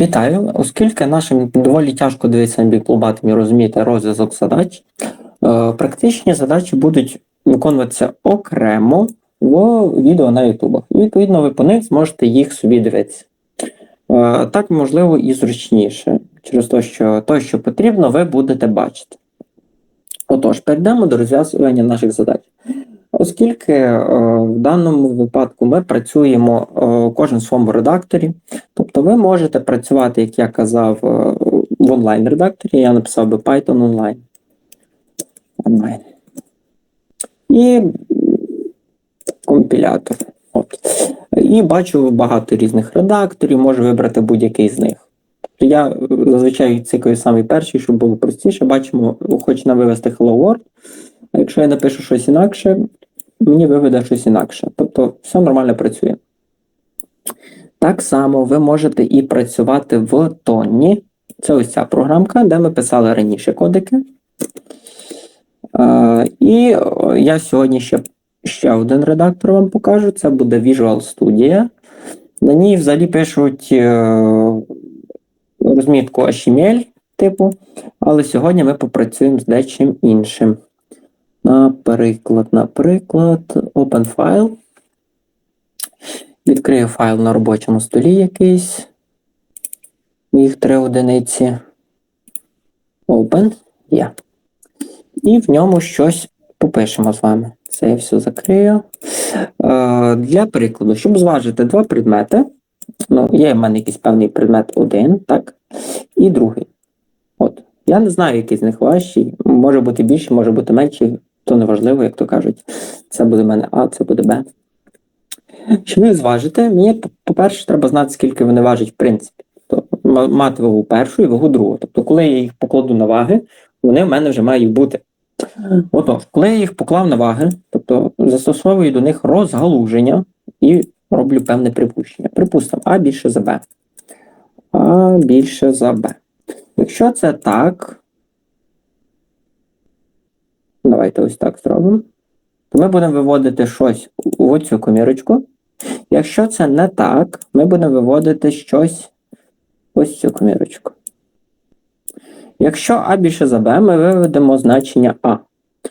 Вітаю! Оскільки нашим доволі тяжко дивитися на біклобатом і розуміти розв'язок задач, е, практичні задачі будуть виконуватися окремо в відео на YouTube. І відповідно ви по них зможете їх собі дивитися. Е, Так, можливо, і зручніше, через те, що те, що потрібно, ви будете бачити. Отож, перейдемо до розв'язування наших задач. Оскільки е, в даному випадку ми працюємо е, кожен в своєму редакторі, тобто ви можете працювати, як я казав, е, в онлайн-редакторі, я написав би Python онлайн. Онлайн. І компілятор. От. І бачу багато різних редакторів, можу вибрати будь-який з них. Я зазвичай цикаю самий перший, щоб було простіше. Бачимо, хоче нам вивести Hello World. Якщо я напишу щось інакше, мені виведе щось інакше. Тобто все нормально працює. Так само ви можете і працювати в тоні. Це ось ця програмка, де ми писали раніше кодики. Е, і я сьогодні ще, ще один редактор вам покажу. Це буде Visual Studio. На ній взагалі пишуть е, розмітку HTML типу, але сьогодні ми попрацюємо з дечим іншим. Наприклад, наприклад, Open File. Відкрию файл на робочому столі якийсь. Їх три одиниці. Open. Є. І в ньому щось попишемо з вами. Це я все закрию. Е, для прикладу, щоб зважити два предмети. Ну, є в мене якийсь певний предмет один, так? І другий. От. Я не знаю, який з них важчий. Може бути більший, може бути менший, то не важливо, як то кажуть. Це буде мене А, це буде Б. Щоб їх зважити, мені, по- по-перше, треба знати, скільки вони важать, в принципі. Тобто, мати вагу першу і вагу другу. Тобто, коли я їх покладу на ваги, вони в мене вже мають бути. Отож, коли я їх поклав на ваги, тобто застосовую до них розгалуження і роблю певне припущення. Припустимо, А більше за Б. А більше за Б. Якщо це так, давайте ось так зробимо. Ми будемо виводити щось у цю комірочку. Якщо це не так, ми будемо виводити щось ось цю комірочку. Якщо А більше за Б, ми виведемо значення А.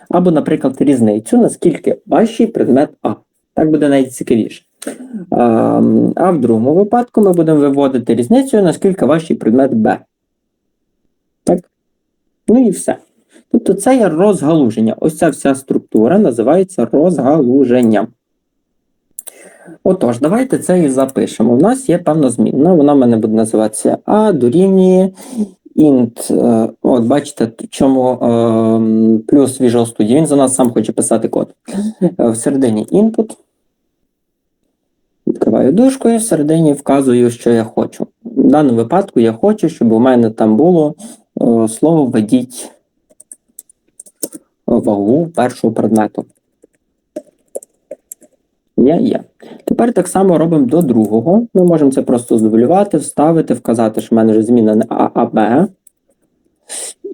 Або, наприклад, різницю, наскільки важчий предмет А. Так буде навіть цікавіше. А, в другому випадку ми будемо виводити різницю, наскільки важчий предмет Б. Так? Ну і все. Тобто це є розгалуження. Ось ця вся структура називається розгалуженням. Отож, давайте це і запишемо. У нас є певна змінна, вона в мене буде називатися А дорівнює int. е, От, бачите, чому е, плюс Visual Studio. Він за нас сам хоче писати код. Е, Всередині input. Відкриваю дужку і всередині вказую, що я хочу. В даному випадку я хочу, щоб у мене там було е, слово введіть вагу першого предмету. Є, є. Тепер так само робимо до другого. Ми можемо це просто здублювати, вставити, вказати, що в мене вже зміна не А, а Б.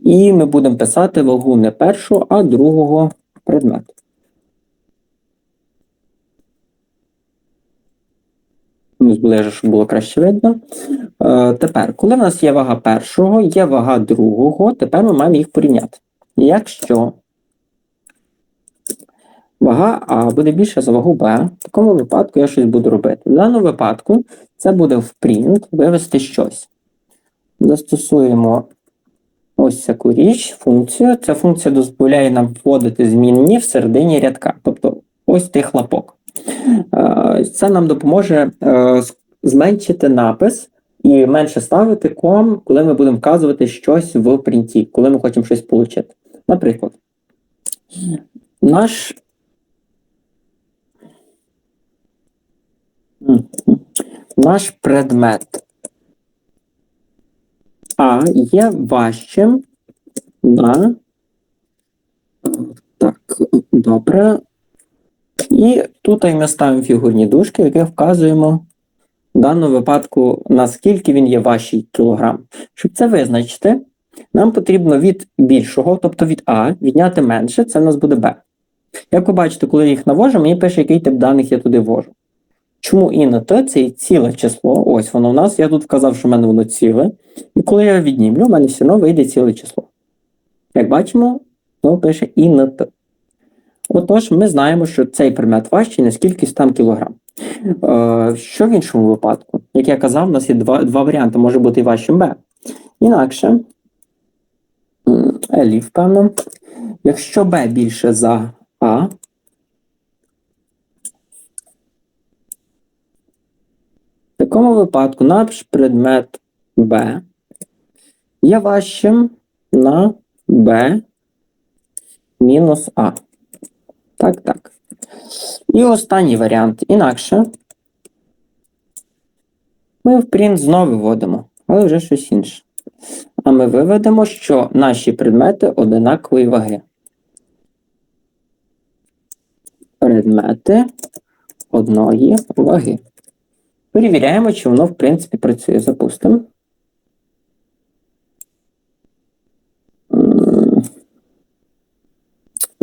І ми будемо писати вагу не першого, а другого предмету. Ну, Зближу, щоб було краще видно. Е, тепер, коли в нас є вага першого, є вага другого, тепер ми маємо їх порівняти. Якщо вага А буде більша за вагу Б, в такому випадку я щось буду робити. В даному випадку це буде в print вивести щось. Застосуємо ось таку річ, функцію. Ця функція дозволяє нам вводити змінні всередині рядка. Тобто ось той хлопок. Е, Це нам допоможе е, зменшити напис і менше ставити ком, коли ми будемо вказувати щось в принті, коли ми хочемо щось отримати. Наприклад, наш наш предмет А є важчим на так, добре. І тут ми ставимо фігурні дужки, яких вказуємо в даному випадку, наскільки він є важчий кілограм. Щоб це визначити, нам потрібно від більшого, тобто від А, відняти менше, це в нас буде Б. Як ви бачите, коли я їх навожу, мені пише, який тип даних я туди ввожу. Чому і на Т це і ціле число. Ось воно в нас. Я тут вказав, що в мене воно ціле. І коли я віднімлю, в мене все одно вийде ціле число. Як бачимо, воно пише і на Т. Отож, ми знаємо, що цей предмет важчий на скількись там кілограм. Е, що в іншому випадку? Як я казав, у нас є два, два варіанти, може бути і важчим Б. Інакше, м, Елів, певно, якщо Б більше за А, такому випадку наш предмет Б є важчим на Б мінус А. Так, так. І останній варіант. Інакше. Ми в принт знову вводимо, але вже щось інше. А ми виведемо, що наші предмети одинакової ваги. Предмети одної ваги. Перевіряємо, чи воно, в принципі, працює. Запустимо.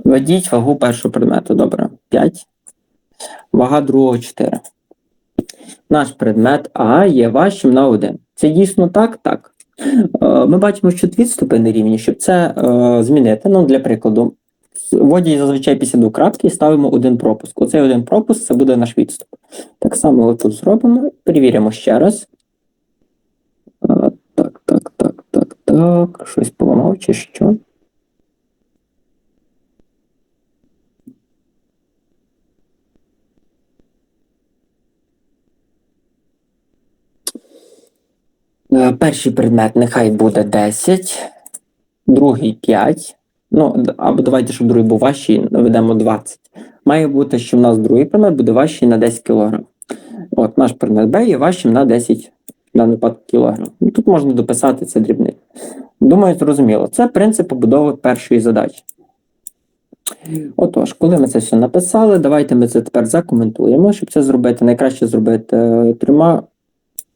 Введіть вагу першого предмету. Добре. 5. Вага другого 4. Наш предмет А є важчим на 1. Це дійсно так? Так. Е, Ми бачимо, що відступи не рівні. Щоб це е, змінити, ну, для прикладу, вводять зазвичай після і ставимо один пропуск. Оцей один пропуск це буде наш відступ. Так само тут зробимо. Перевіримо ще раз. Е, Так, так, так, так, так. Щось поламав чи що? Перший предмет нехай буде 10, другий 5. Ну, або давайте, щоб другий був важчий, наведемо 20. Має бути, що в нас другий предмет буде важчий на 10 кг. От наш предмет Б є важчим на 10 в даному випадку кілограм. Ну, Тут можна дописати це дрібник. Думаю, зрозуміло. Це принцип побудови першої задачі. Отож, коли ми це все написали, давайте ми це тепер закоментуємо. Щоб це зробити, найкраще зробити е, трьома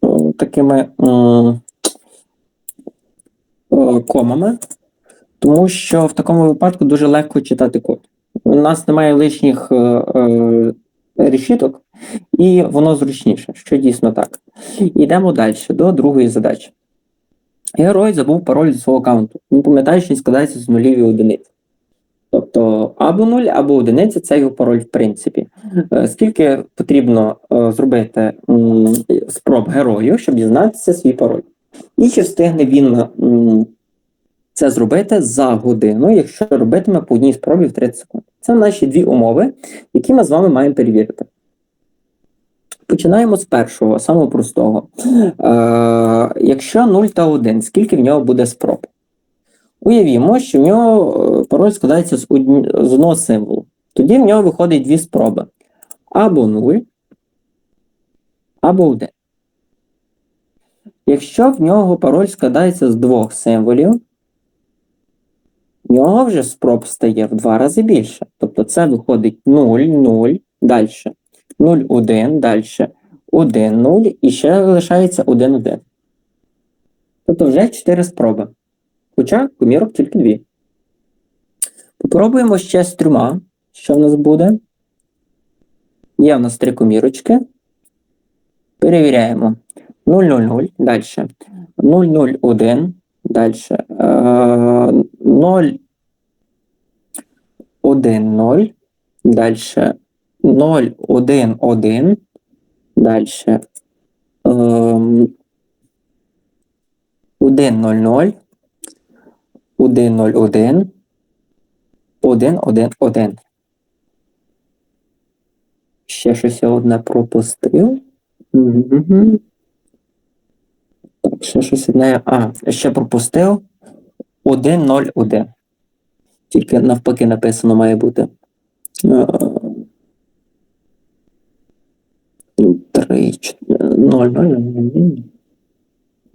е, такими е, комами, тому що в такому випадку дуже легко читати код. У нас немає лишніх е, е, решіток, і воно зручніше, що дійсно так. Йдемо далі до другої задачі. Герой забув пароль зі свого аккаунту. Він пам'ятає, що він складається з нулів і одиниць. Тобто або 0, або одиниця це його пароль, в принципі. Е, Скільки потрібно зробити спроб герою, щоб дізнатися свій пароль? І чи встигне він це зробити за годину, якщо робитиме по одній спробі в 30 секунд? Це наші дві умови, які ми з вами маємо перевірити. Починаємо з першого, самого простого. Е, якщо 0 та 1, скільки в нього буде спроб? Уявімо, що в нього е, пароль складається з, одного символу. Тоді в нього виходить дві спроби. Або 0, або 1. Якщо в нього пароль складається з двох символів, в нього вже спроб стає в два рази більше. Тобто це виходить 0, 0, далі 0, 1, далі 1, 0 і ще лишається 1, 1. Тобто вже 4 спроби. Хоча комірок тільки дві. Попробуємо ще з трьома. Що в нас буде? Є в нас три комірочки. Перевіряємо. 0, 0, 0. Далі. 0, 0, 1. Далі. 0, 1, 0. Далі. 0, 1, 1. Далі. 1, 0, 0. 1, 0, 1. 1, 1, 1. Ще щось я одне пропустив. Мгм. Ще щось одне. А, ще пропустив. 1, 0, 1. Тільки навпаки написано має бути. 3, 0, 0,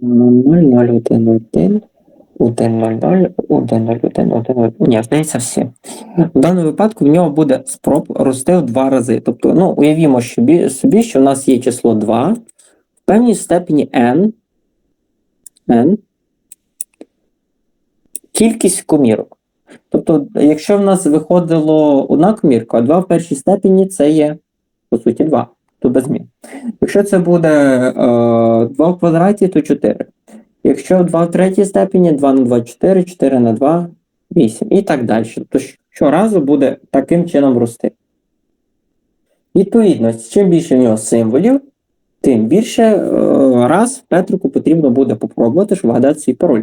0, 0, 0, 1, 1. 1, 0, 0, 1, 0, 1, 1, 0. Ні, здається, всі. В даному випадку в нього буде спроб рости в два рази. Тобто, ну, уявімо собі, що в нас є число 2, в певній степені n, n, кількість комірок. Тобто, якщо в нас виходило одна комірка, а 2 в першій степені це є, по суті, 2, то без змін. Якщо це буде е, 2 в квадраті, то 4. Якщо 2 в третій степені, 2 на 2 4, 4 на 2 8 і так далі. Тобто щоразу буде таким чином рости. Відповідно, чим більше в нього символів, тим більше е, раз Петрику потрібно буде попробувати щоб вгадати свій пароль,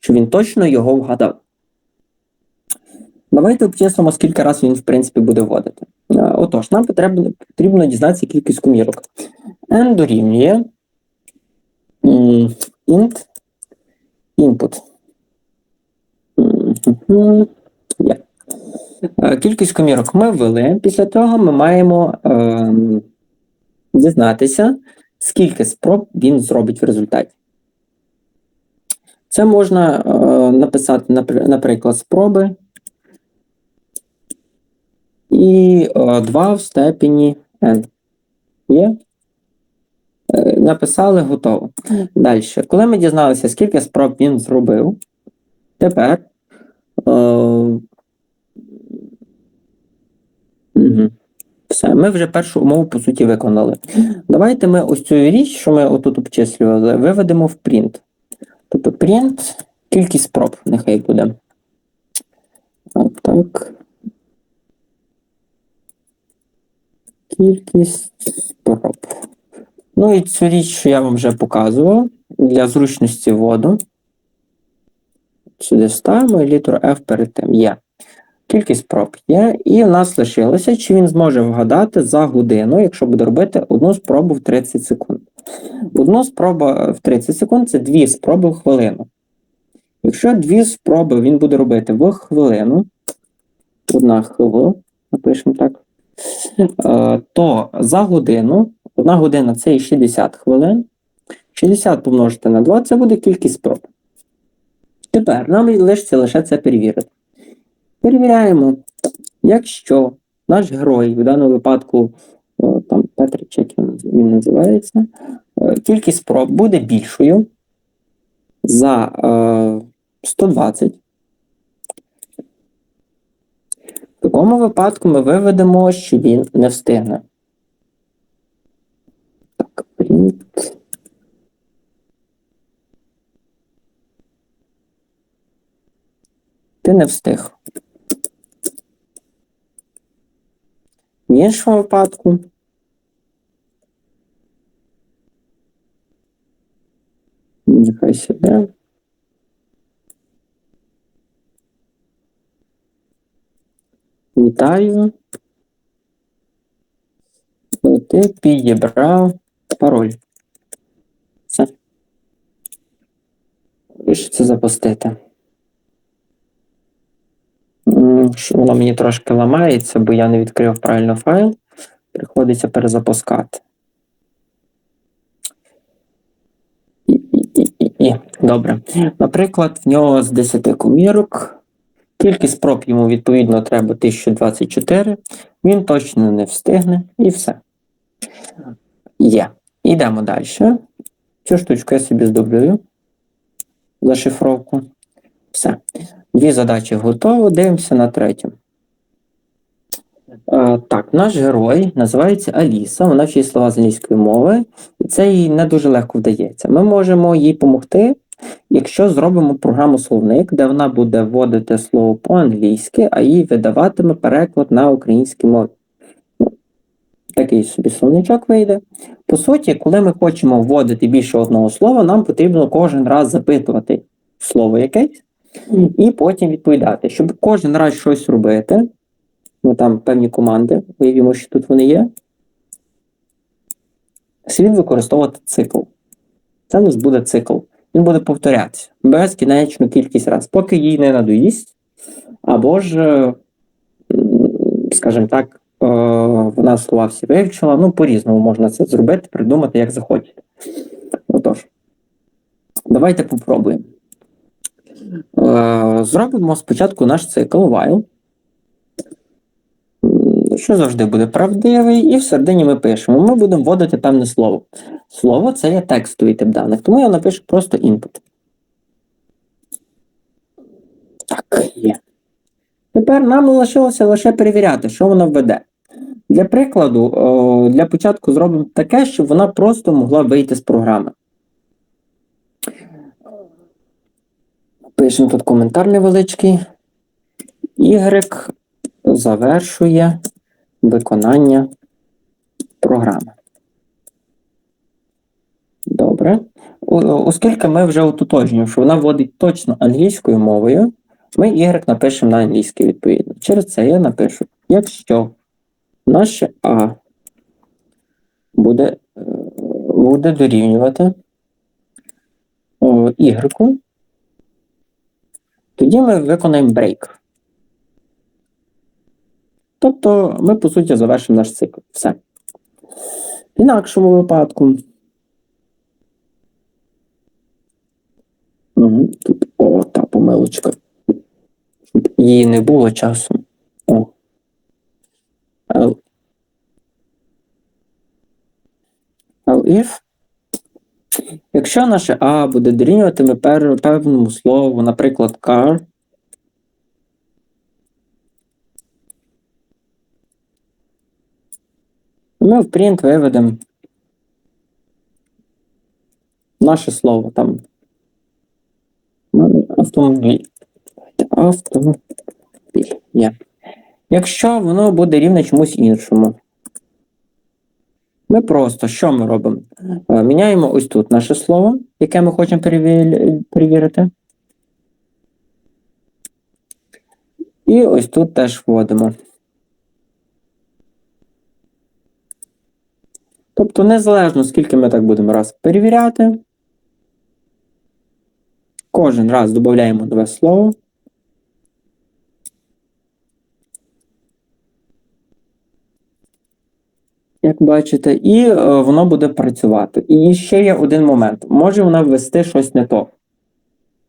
щоб він точно його вгадав. Давайте обчислимо, скільки разів він, в принципі, буде вводити. Е, Отож, нам потрібно, потрібно дізнатися кількість комірок. n дорівнює int input. Е, Кількість комірок ми ввели. Після того ми маємо ем, дізнатися, скільки спроб він зробить в результаті. Це можна е, написати, наприклад, спроби і е, 2 в степені n. Є? Е, Написали готово. Далі. Коли ми дізналися, скільки спроб він зробив, тепер. Е, Угу. Все, ми вже першу умову, по суті, виконали. Давайте ми ось цю річ, що ми отут обчислювали, виведемо в print. Тобто print, кількість спроб, нехай буде. Так. Кількість спроб. Ну і цю річ, що я вам вже показував, для зручності вводу. Сюди ставимо і літеру F перед тим є. Кількість проб є, і в нас лишилося, чи він зможе вгадати за годину, якщо буде робити одну спробу в 30 секунд. Одну спробу в 30 секунд це дві спроби в хвилину. Якщо дві спроби він буде робити в хвилину, одна хвилина, напишемо так, е, то за годину, одна година це і 60 хвилин. 60 помножити на 2 це буде кількість спроб. Тепер нам лишиться лише це перевірити. Перевіряємо, якщо наш герой, в даному випадку, там Петрик, як він називається, е, кількість спроб буде більшою за е, 120. В такому випадку ми виведемо, що він не встигне. Так, print. Ти не встиг. В іншому випадку. Нехай сюди. Вітаю. Ти підібрав пароль. Все. Пишеться запустити. Воно мені трошки ламається, бо я не відкрив правильно файл. Приходиться перезапускати. І. Добре. Наприклад, в нього з 10 комірок. Кількість спроб йому відповідно треба 1024. Він точно не встигне і все. Є. Йдемо далі. Цю штучку я собі здублюю. Зашифровку. Все. Дві задачі готові. Дивимося на третю. Е, так, наш герой називається Аліса. Вона вчить слова з англійської мови, і це їй не дуже легко вдається. Ми можемо їй допомогти, якщо зробимо програму словник, де вона буде вводити слово по-англійськи, а їй видаватиме переклад на українській мові. Ну, Такий собі словничок вийде. По суті, коли ми хочемо вводити більше одного слова, нам потрібно кожен раз запитувати слово якесь і потім відповідати. Щоб кожен раз щось робити, ну там певні команди, уявімо, що тут вони є, слід використовувати цикл. Це у нас буде цикл. Він буде повторятися безкінечну кількість разів, поки їй не надоїсть, або ж, е, скажімо так, е, вона слова всі вивчила. Ну, по-різному можна це зробити, придумати, як захочете. Отож, давайте попробуємо. Е, Зробимо спочатку наш цикл while, що завжди буде правдивий, і всередині ми пишемо. Ми будемо вводити певне слово. Слово це є текстовий тип даних, тому я напишу просто input. Так, є. Тепер нам лишилося лише перевіряти, що воно введе. Для прикладу, для початку зробимо таке, щоб вона просто могла вийти з програми. Пишемо тут коментар невеличкий. Y завершує виконання програми. Добре. Оскільки ми вже утотожнюємо, що вона вводить точно англійською мовою, ми Y напишемо на англійській відповідно. Через це я напишу, якщо наше А буде, е, буде дорівнювати Y, тоді ми виконаємо break. Тобто ми, по суті, завершимо наш цикл. Все. В інакшому випадку. Тут о, та помилочка. Щоб її не було часом. О. L. L if. Якщо наше А буде дорівнюватиме певному слову, наприклад, car, ми в print виведемо наше слово там. Автомобіль. Автомобіль. Є. Якщо воно буде рівне чомусь іншому. Ми просто що ми робимо? Е, Міняємо ось тут наше слово, яке ми хочемо перевірити. І ось тут теж вводимо. Тобто, незалежно скільки ми так будемо раз перевіряти, кожен раз додаємо нове слово. Як бачите, і е, воно буде працювати. І ще є один момент. Може вона ввести щось не то.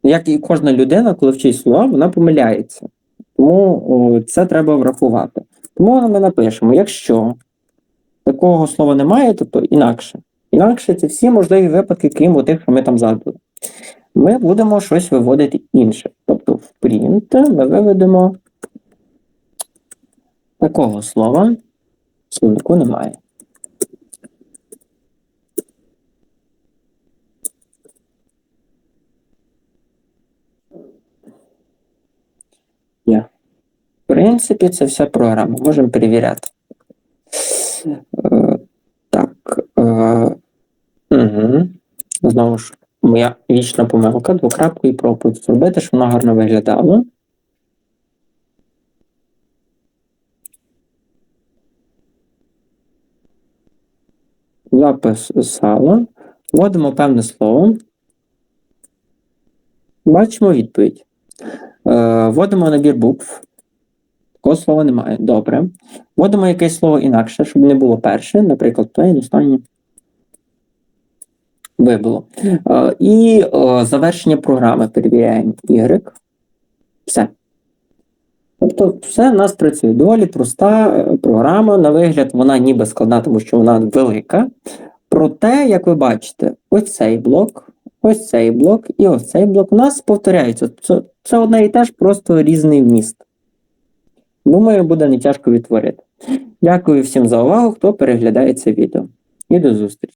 Як і кожна людина, коли вчить слова, вона помиляється. Тому о, це треба врахувати. Тому ми напишемо, якщо такого слова немає, тобто інакше. Інакше це всі можливі випадки, крім тих, що ми там задали. Ми будемо щось виводити інше. Тобто в print ми виведемо такого слова. Словнику немає. В принципі, це вся програма. Можемо перевіряти. Е, так. Угу. Знову ж, моя вічна помилка, двокрапку і пробую зробити, щоб воно гарно виглядало. Записало. Вводимо певне слово. Бачимо відповідь. Е, вводимо набір букв. Такого слова немає. Добре. Вводимо якесь слово інакше, щоб не було перше, наприклад, плейн, останнє. Вибило. Е, і е, завершення програми перевіряємо Y. Все. Тобто, все в нас працює. Доволі проста е, програма. На вигляд, вона ніби складна, тому що вона велика. Проте, як ви бачите, ось цей блок, ось цей блок і ось цей блок у нас повторяються. Це, це одне і те ж, просто різний вміст. Думаю, буде не тяжко відтворити. Дякую всім за увагу, хто переглядає це відео. І до зустрічі!